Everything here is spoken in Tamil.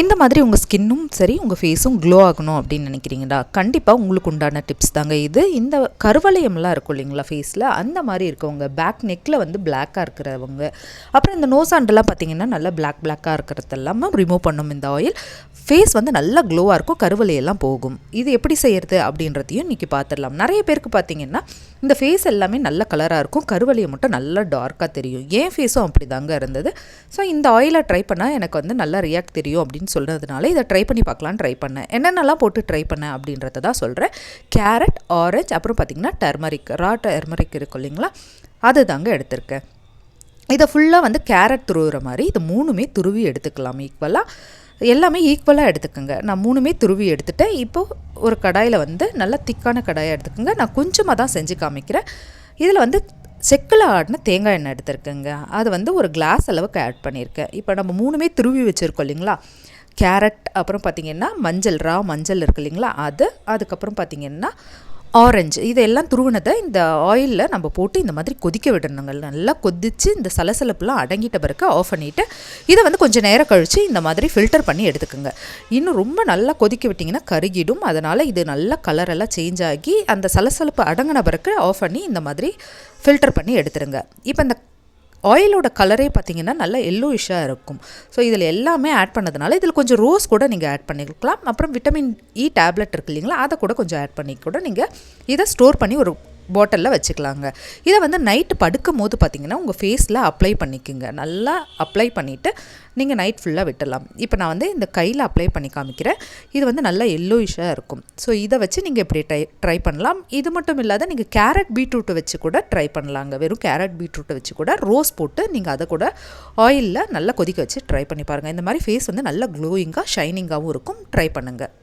இந்த மாதிரி உங்கள் ஸ்கின்னும் சரி உங்கள் ஃபேஸும் க்ளோ ஆகணும் அப்படின்னு நினைக்கிறீங்களா? கண்டிப்பாக உங்களுக்கு உண்டான டிப்ஸ் தாங்க இது. இந்த கருவளையம்லாம் இருக்கும் இல்லைங்களா ஃபேஸில் அந்த மாதிரி இருக்கவங்க பேக் நெக்கில் வந்து பிளாக்காக இருக்கிறவங்க. அப்புறம் இந்த நோஸ் ஆண்டெல்லாம் பார்த்தீங்கன்னா நல்லா பிளாக் பிளாக்காக இருக்கிறதெல்லாமே ரிமூவ் பண்ணும் இந்த ஆயில் ஃபேஸ் வந்து நல்லா க்ளோவாக இருக்கும் கருவலையெல்லாம் போகும். இது எப்படி செய்கிறது அப்படின்றதையும் இன்றைக்கி பார்த்துடலாம் நிறைய பேருக்கு பார்த்தீங்கன்னா இந்த ஃபேஸ் எல்லாமே நல்ல கலராக இருக்கும் கருவலையை மட்டும் நல்லா டார்க்காக தெரியும். ஏன் ஃபேஸும் அப்படி தாங்க இருந்தது. ஸோ இந்த ஆயிலை ட்ரை பண்ணால் எனக்கு வந்து நல்லா ரியாக்ட் தெரியும் அப்படின்னு சொன்னதுனால இதை ட்ரை பண்ணி பார்க்கலாம் ட்ரை பண்ணேன். என்னென்னலாம் போட்டு ட்ரை பண்ணேன் அப்படின்றத தான் சொல்கிறேன் கேரட் ஆரஞ்ச் அப்புறம் பார்த்திங்கன்னா டர்மரிக் ரா டர்மரிக் இருக்கும் இல்லைங்களா? அது தாங்க எடுத்திருக்கேன். இதை ஃபுல்லாக வந்து கேரட் துருவுற மாதிரி இது மூணுமே துருவி எடுத்துக்கலாம் ஈக்குவலாக எல்லாமே ஈக்குவலாக எடுத்துக்கோங்க. நான் மூணுமே துருவி எடுத்துட்டேன். இப்போது ஒரு கடாயில் வந்து நல்லா திக்கான கடாயை எடுத்துக்கோங்க. நான் கொஞ்சமாக தான் செஞ்சு காமிக்கிறேன். இதில் வந்து செக்கில் ஆடின தேங்காய் எண்ணெய் எடுத்துருக்கேங்க. அது வந்து ஒரு கிளாஸ் அளவுக்கு ஆட் பண்ணியிருக்கேன். இப்போ நம்ம மூணுமே துருவி வச்சுருக்கோம் இல்லைங்களா? கேரட் அப்புறம் பார்த்திங்கன்னா மஞ்சள் ரா மஞ்சள் இருக்கு இல்லைங்களா? அது அதுக்கப்புறம் பார்த்திங்கன்னா ஆரஞ்சு. இதெல்லாம் துருவினதை இந்த ஆயிலில் நம்ம போட்டு இந்த மாதிரி கொதிக்க விடணுங்க நல்லா கொதித்து இந்த சலசலப்புலாம் அடங்கிட்ட பிறகு ஆஃப் பண்ணிவிட்டு இதை வந்து கொஞ்சம் நேரம் கழித்து இந்த மாதிரி ஃபில்டர் பண்ணி எடுத்துக்கோங்க. இன்னும் ரொம்ப நல்லா கொதிக்க விட்டிங்கன்னா கருகிடும். அதனால் இது நல்லா கலரெல்லாம் சேஞ்ச் ஆகி அந்த சலசலப்பு அடங்கின பிறகு ஆஃப் பண்ணி இந்த மாதிரி ஃபில்டர் பண்ணி எடுத்துருங்க. இப்போ இந்த ஆயிலோட கலரே பார்த்தீங்கன்னா நல்லா எல்லோயிஷாக இருக்கும். ஸோ இதில் எல்லாமே ஆட் பண்ணதுனால இதில் கொஞ்சம் ரோஸ் கூட நீங்கள் ஆட் பண்ணிக்கலாம். அப்புறம் விட்டமின் இ டேப்லெட் இருக்கு இல்லைங்களா? அதை கூட கொஞ்சம் ஆட் பண்ணி கூட நீங்கள் இதை ஸ்டோர் பண்ணி ஒரு பாட்டிலில் வச்சுக்கலாங்க. இதை வந்து நைட்டு படுக்கும் போது பார்த்திங்கன்னா உங்கள் ஃபேஸில் அப்ளை பண்ணிக்கோங்க. நல்லா அப்ளை பண்ணிவிட்டு நீங்கள் நைட் ஃபுல்லாக விட்டுடலாம். இப்போ நான் வந்து இந்த கையில் அப்ளை பண்ணி காமிக்கிறேன். இது வந்து நல்லா எல்லோயிஷாக இருக்கும். ஸோ இதை வச்சு நீங்கள் இப்படி ட்ரை ட்ரை பண்ணலாம். இது மட்டும் இல்லாத நீங்கள் கேரட் பீட்ரூட்டை வச்சு கூட ட்ரை பண்ணலாங்க. வெறும் கேரட் பீட்ரூட்டை வச்சு கூட ரோஸ் போட்டு நீங்கள் அதை கூட ஆயிலில் நல்லா கொதிக்க வச்சு ட்ரை பண்ணி பாருங்கள் இந்த மாதிரி ஃபேஸ் வந்து நல்லா க்ளோயிங்காக ஷைனிங்காகவும் இருக்கும். ட்ரை பண்ணுங்கள்